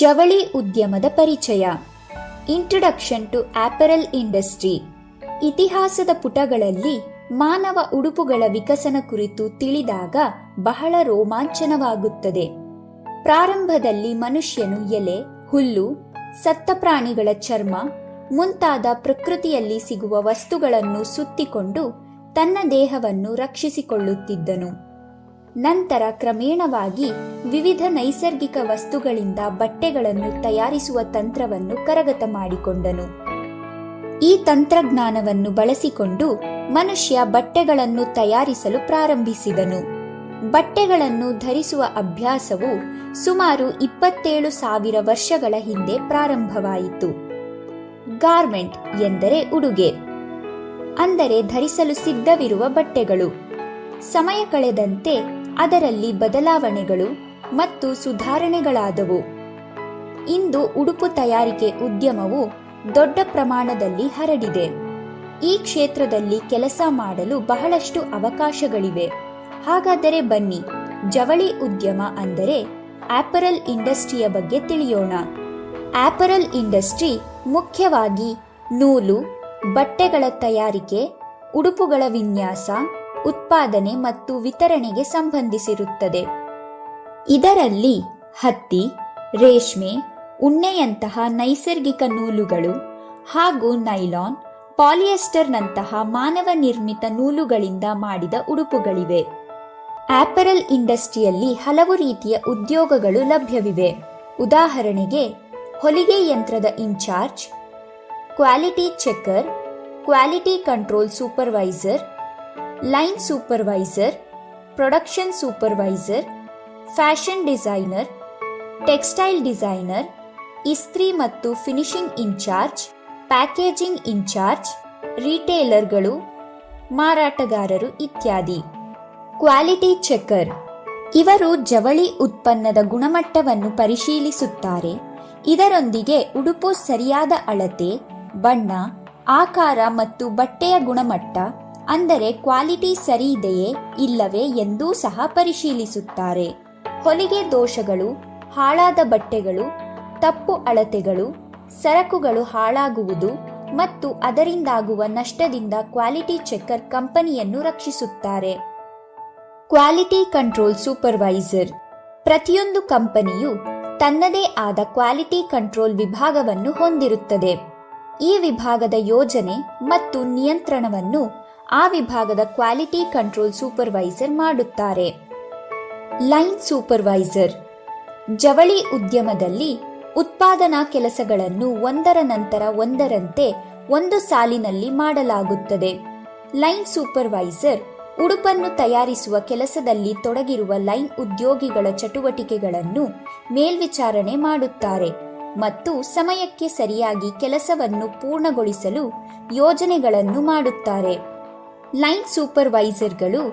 ಜವಳಿ ಉದ್ಯಮದ ಪರಿಚಯ. ಇಂಟ್ರಡಕ್ಷನ್ ಟು ಆಪರಲ್ ಇಂಡಸ್ಟ್ರಿ ಇತಿಹಾಸದ ಪುಟಗಳಲ್ಲಿ ಮಾನವ ಉಡುಪುಗಳ ವಿಕಸನ ಕುರಿತು ತಿಳಿದಾಗ ಬಹಳ ರೋಮಾಂಚನವಾಗುತ್ತದೆ. ಪ್ರಾರಂಭದಲ್ಲಿ ಮನುಷ್ಯನು ಎಲೆ, ಹುಲ್ಲು ಸತ್ತ ಪ್ರಾಣಿಗಳ ಚರ್ಮ, ಮುಂತಾದ ಪ್ರಕೃತಿಯಲ್ಲಿ ಸಿಗುವ ವಸ್ತುಗಳನ್ನು ಸುತ್ತಿಕೊಂಡು ತನ್ನ ದೇಹವನ್ನು ರಕ್ಷಿಸಿಕೊಳ್ಳುತ್ತಿದ್ದನು. ನಂತರ ಕ್ರಮೇಣವಾಗಿ ವಿವಿಧ ನೈಸರ್ಗಿಕ ವಸ್ತುಗಳಿಂದ ಬಟ್ಟೆಗಳನ್ನು ತಯಾರಿಸುವ ತಂತ್ರವನ್ನು ಕರಗತ ಮಾಡಿಕೊಂಡನು. ಈ ತಂತ್ರಜ್ಞಾನವನ್ನು ಬಳಸಿಕೊಂಡು ಮನುಷ್ಯ ಬಟ್ಟೆಗಳನ್ನು ತಯಾರಿಸಲು ಪ್ರಾರಂಭಿಸಿದನು. ಬಟ್ಟೆಗಳನ್ನು ಧರಿಸುವ ಅಭ್ಯಾಸವು ಸುಮಾರು ಇಪ್ಪತ್ತೇಳು ಸಾವಿರ ವರ್ಷಗಳ ಹಿಂದೆ ಪ್ರಾರಂಭವಾಯಿತು. ಗಾರ್ಮೆಂಟ್ ಎಂದರೆ ಉಡುಗೆ, ಅಂದರೆ ಧರಿಸಲು ಸಿದ್ಧವಿರುವ ಬಟ್ಟೆಗಳು. ಸಮಯ ಕಳೆದಂತೆ ಅದರಲ್ಲಿ ಬದಲಾವಣೆಗಳು ಮತ್ತು ಸುಧಾರಣೆಗಳಾದವು. ಇಂದು ಉಡುಪು ತಯಾರಿಕೆ ಉದ್ಯಮವು ದೊಡ್ಡ ಪ್ರಮಾಣದಲ್ಲಿ ಹರಡಿದೆ. ಈ ಕ್ಷೇತ್ರದಲ್ಲಿ ಕೆಲಸ ಮಾಡಲು ಬಹಳಷ್ಟು ಅವಕಾಶಗಳಿವೆ. ಹಾಗಾದರೆ ಬನ್ನಿ, ಜವಳಿ ಉದ್ಯಮ ಅಂದರೆ ಆಪರಲ್ ಇಂಡಸ್ಟ್ರಿಯ ಬಗ್ಗೆ ತಿಳಿಯೋಣ. ಆಪರಲ್ ಇಂಡಸ್ಟ್ರಿ ಮುಖ್ಯವಾಗಿ ನೂಲು, ಬಟ್ಟೆಗಳ ತಯಾರಿಕೆ, ಉಡುಪುಗಳ ವಿನ್ಯಾಸ ಉತ್ಪಾದನೆ ಮತ್ತು ವಿತರಣೆಗೆ ಸಂಬಂಧಿಸಿರುತ್ತದೆ. ಇದರಲ್ಲಿ ಹತ್ತಿ, ರೇಷ್ಮೆ, ಉಣ್ಣೆಯಂತಹ ನೈಸರ್ಗಿಕ ನೂಲುಗಳು ಹಾಗೂ ನೈಲಾನ್, ಪಾಲಿಯೆಸ್ಟರ್ನಂತಹ ಮಾನವ ನಿರ್ಮಿತ ನೂಲುಗಳಿಂದ ಮಾಡಿದ ಉಡುಪುಗಳಿವೆ. ಆಪರಲ್ ಇಂಡಸ್ಟ್ರಿಯಲ್ಲಿ ಹಲವು ರೀತಿಯ ಉದ್ಯೋಗಗಳು ಲಭ್ಯವಿವೆ. ಉದಾಹರಣೆಗೆ, ಹೊಲಿಗೆ ಯಂತ್ರದ incharge, quality checker quality control supervisor line supervisor production supervisor fashion designer textile designer ಇಸ್ತ್ರಿ ಮತ್ತು ಫಿನಿಶಿಂಗ್ ಇನ್ಚಾರ್ಜ್ ಪ್ಯಾಕೇಜಿಂಗ್ ಇನ್ಚಾರ್ಜ್ ರಿಟೇಲರ್ಗಳು ಮಾರಾಟಗಾರರು ಇತ್ಯಾದಿ. ಕ್ವಾಲಿಟಿ ಚೆಕರ್ ಇವರು ಜವಳಿ ಉತ್ಪನ್ನದ ಗುಣಮಟ್ಟವನ್ನು ಪರಿಶೀಲಿಸುತ್ತಾರೆ. ಇದರೊಂದಿಗೆ ಉಡುಪು ಸರಿಯಾದ ಅಳತೆ, ಬಣ್ಣ, ಆಕಾರ ಮತ್ತು ಬಟ್ಟೆಯ ಗುಣಮಟ್ಟ ಅಂದರೆ ಕ್ವಾಲಿಟಿ ಸರಿ ಇದೆಯೇ ಇಲ್ಲವೇ ಎಂದೂ ಸಹ ಪರಿಶೀಲಿಸುತ್ತಾರೆ. ಹೊಲಿಗೆ ದೋಷಗಳು, ಹಾಳಾದ ಬಟ್ಟೆಗಳು, ತಪ್ಪು ಅಳತೆಗಳು, ಸರಕುಗಳು ಹಾಳಾಗುವುದು ಮತ್ತು ಅದರಿಂದಾಗುವ ನಷ್ಟದಿಂದ ಕ್ವಾಲಿಟಿ ಚೆಕರ್ ಕಂಪನಿಯನ್ನು ರಕ್ಷಿಸುತ್ತಾರೆ. Quality control supervisor. ಪ್ರತಿಯೊಂದು ಕಂಪನಿಯು ತನ್ನದೇ ಆದ ಕ್ವಾಲಿಟಿ ಕಂಟ್ರೋಲ್ ವಿಭಾಗವನ್ನು ಹೊಂದಿರುತ್ತದೆ. ಈ ವಿಭಾಗದ ಯೋಜನೆ ಮತ್ತು ನಿಯಂತ್ರಣವನ್ನು ಆ ವಿಭಾಗದ ಕ್ವಾಲಿಟಿ ಕಂಟ್ರೋಲ್ ಸೂಪರ್ವೈಸರ್ ಮಾಡುತ್ತಾರೆ. ಲೈನ್ ಸೂಪರ್ವೈಸರ್ ಜವಳಿ ಉದ್ಯಮದಲ್ಲಿ ಉತ್ಪಾದನಾ ಕೆಲಸಗಳನ್ನು ಒಂದರ ನಂತರ ಒಂದರಂತೆ ಒಂದು ಸಾಲಿನಲ್ಲಿ ಮಾಡಲಾಗುತ್ತದೆ. ಲೈನ್ ಸೂಪರ್ವೈಸರ್ ಉಡುಪನ್ನು ತಯಾರಿಸುವ ಕೆಲಸದಲ್ಲಿ ತೊಡಗಿರುವ ಲೈನ್ ಉದ್ಯೋಗಿಗಳ ಚಟುವಟಿಕೆಗಳನ್ನು ಮೇಲ್ವಿಚಾರಣೆ ಮಾಡುತ್ತಾರೆ ಮತ್ತು ಸಮಯಕ್ಕೆ ಸರಿಯಾಗಿ ಕೆಲಸವನ್ನು ಪೂರ್ಣಗೊಳಿಸಲು ಯೋಜನೆಗಳನ್ನು ಮಾಡುತ್ತಾರೆ. ಲೈನ್ ಸೂಪರ್ವೈಸರ್ಗಳು,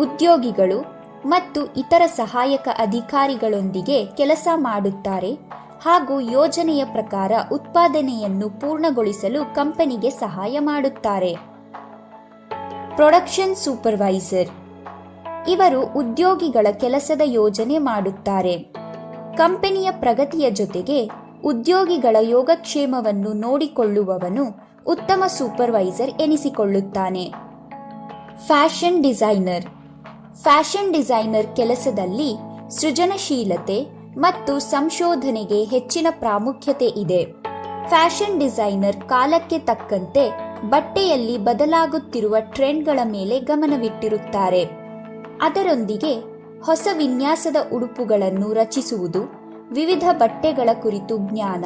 ಉದ್ಯೋಗಿಗಳು ಮತ್ತು ಇತರ ಸಹಾಯಕ ಅಧಿಕಾರಿಗಳೊಂದಿಗೆ ಕೆಲಸ ಮಾಡುತ್ತಾರೆ ಹಾಗೂ ಯೋಜನೆಯ ಪ್ರಕಾರ ಉತ್ಪಾದನೆಯನ್ನು ಪೂರ್ಣಗೊಳಿಸಲು ಕಂಪನಿಗೆ ಸಹಾಯ ಮಾಡುತ್ತಾರೆ. Production supervisor. ಇವರು ಉದ್ಯೋಗಿಗಳ ಕೆಲಸದ ಯೋಜನೆ ಮಾಡುತ್ತಾರೆ. ಕಂಪನಿಯ ಪ್ರಗತಿಯ ಜೊತೆಗೆ ಉದ್ಯೋಗಿಗಳ ಯೋಗಕ್ಷೇಮವನ್ನು ನೋಡಿಕೊಳ್ಳುವವನು ಉತ್ತಮ supervisor ಎನಿಸಿಕೊಳ್ಳುತ್ತಾನೆ. Fashion designer. Fashion designer ಕೆಲಸದಲ್ಲಿ ಸೃಜನಶೀಲತೆ ಮತ್ತು ಸಂಶೋಧನೆಗೆ ಹೆಚ್ಚಿನ ಪ್ರಾಮುಖ್ಯತೆ ಇದೆ. ಫ್ಯಾಷನ್ ಡಿಸೈನರ್ ಕಾಲಕ್ಕೆ ತಕ್ಕಂತೆ ಬಟ್ಟೆಯಲ್ಲಿ ಬದಲಾಗುತ್ತಿರುವ ಟ್ರೆಂಡ್ಗಳ ಮೇಲೆ ಗಮನವಿಟ್ಟಿರುತ್ತಾರೆ. ಅದರೊಂದಿಗೆ ಹೊಸ ವಿನ್ಯಾಸದ ಉಡುಪುಗಳನ್ನು ರಚಿಸುವುದು, ವಿವಿಧ ಬಟ್ಟೆಗಳ ಕುರಿತು ಜ್ಞಾನ,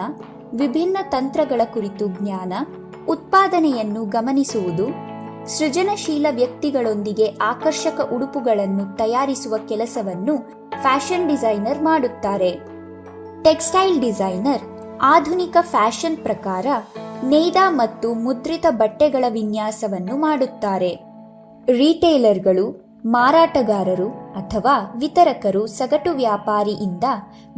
ವಿಭಿನ್ನ ತಂತ್ರಗಳ ಕುರಿತು ಜ್ಞಾನ, ಉತ್ಪಾದನೆಯನ್ನು ಗಮನಿಸುವುದು ಸೃಜನಶೀಲ ವ್ಯಕ್ತಿಗಳೊಂದಿಗೆ ಆಕರ್ಷಕ ಉಡುಪುಗಳನ್ನು ತಯಾರಿಸುವ ಕೆಲಸವನ್ನು ಫ್ಯಾಷನ್ ಡಿಸೈನರ್ ಮಾಡುತ್ತಾರೆ. ಟೆಕ್ಸ್ಟೈಲ್ ಡಿಸೈನರ್, ಆಧುನಿಕ ಫ್ಯಾಷನ್ ಪ್ರಕಾರ ನೇಯ್ದ ಮತ್ತು ಮುದ್ರಿತ ಬಟ್ಟೆಗಳ ವಿನ್ಯಾಸವನ್ನು ಮಾಡುತ್ತಾರೆ. ರೀಟೇಲರ್ಗಳು, ಮಾರಾಟಗಾರರು ಅಥವಾ ವಿತರಕರು ಸಗಟು ವ್ಯಾಪಾರಿಯಿಂದ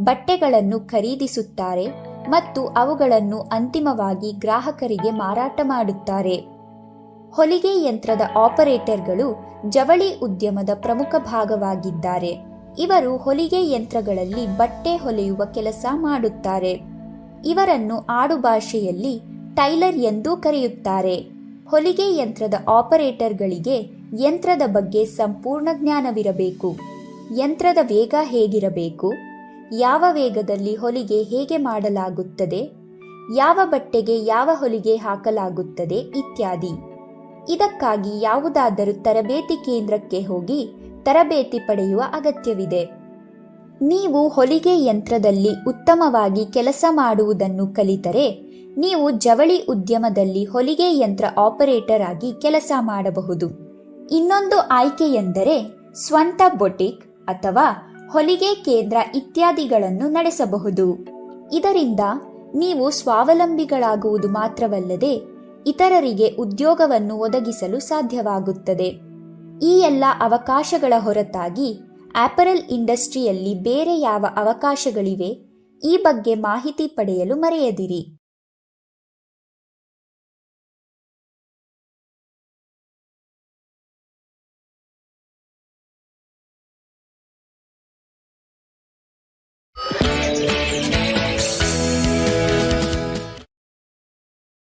ಬಟ್ಟೆಗಳನ್ನು ಖರೀದಿಸುತ್ತಾರೆ ಮತ್ತು ಅವುಗಳನ್ನು ಅಂತಿಮವಾಗಿ ಗ್ರಾಹಕರಿಗೆ ಮಾರಾಟ ಮಾಡುತ್ತಾರೆ. ಹೊಲಿಗೆ ಯಂತ್ರದ ಆಪರೇಟರ್ಗಳು ಜವಳಿ ಉದ್ಯಮದ ಪ್ರಮುಖ ಭಾಗವಾಗಿದ್ದಾರೆ. ಇವರು ಹೊಲಿಗೆ ಯಂತ್ರಗಳಲ್ಲಿ ಬಟ್ಟೆ ಹೊಲೆಯುವ ಕೆಲಸ ಮಾಡುತ್ತಾರೆ. ಇವರನ್ನು ಆಡುಭಾಷೆಯಲ್ಲಿ ಟೈಲರ್ ಎಂದೂ ಕರೆಯುತ್ತಾರೆ. ಹೊಲಿಗೆ ಯಂತ್ರದ ಆಪರೇಟರ್ಗಳಿಗೆ ಯಂತ್ರದ ಬಗ್ಗೆ ಸಂಪೂರ್ಣ ಜ್ಞಾನವಿರಬೇಕು. ಯಂತ್ರದ ವೇಗ ಹೇಗಿರಬೇಕು? ಯಾವ ವೇಗದಲ್ಲಿ ಹೊಲಿಗೆ ಹೇಗೆ ಮಾಡಲಾಗುತ್ತದೆ? ಯಾವ ಬಟ್ಟೆಗೆ ಯಾವ ಹೊಲಿಗೆ ಹಾಕಲಾಗುತ್ತದೆ? ಇತ್ಯಾದಿ. ಇದಕ್ಕಾಗಿ ಯಾವುದಾದರೂ ತರಬೇತಿ ಕೇಂದ್ರಕ್ಕೆ ಹೋಗಿ ತರಬೇತಿ ಪಡೆಯುವ ಅಗತ್ಯವಿದೆ. ನೀವು ಹೊಲಿಗೆ ಯಂತ್ರದಲ್ಲಿ ಉತ್ತಮವಾಗಿ ಕೆಲಸ ಮಾಡುವುದನ್ನು ಕಲಿತರೆ, ನೀವು ಜವಳಿ ಉದ್ಯಮದಲ್ಲಿ ಹೊಲಿಗೆ ಯಂತ್ರ ಆಪರೇಟರ್ ಆಗಿ ಕೆಲಸ ಮಾಡಬಹುದು. ಇನ್ನೊಂದು ಆಯ್ಕೆಯೆಂದರೆ ಸ್ವಂತ ಬೊಟಿಕ್ ಅಥವಾ ಹೊಲಿಗೆ ಕೇಂದ್ರ ಇತ್ಯಾದಿಗಳನ್ನು ನಡೆಸಬಹುದು. ಇದರಿಂದ ನೀವು ಸ್ವಾವಲಂಬಿಗಳಾಗುವುದು ಮಾತ್ರವಲ್ಲದೆ ಇತರರಿಗೆ ಉದ್ಯೋಗವನ್ನು ಒದಗಿಸಲು ಸಾಧ್ಯವಾಗುತ್ತದೆ. ಈ ಎಲ್ಲ ಅವಕಾಶಗಳ ಹೊರತಾಗಿ ಆಪರಲ್ ಇಂಡಸ್ಟ್ರಿಯಲ್ಲಿ ಬೇರೆ ಯಾವ ಅವಕಾಶಗಳಿವೆ? ಈ ಬಗ್ಗೆ ಮಾಹಿತಿ ಪಡೆಯಲು ಮರೆಯದಿರಿ.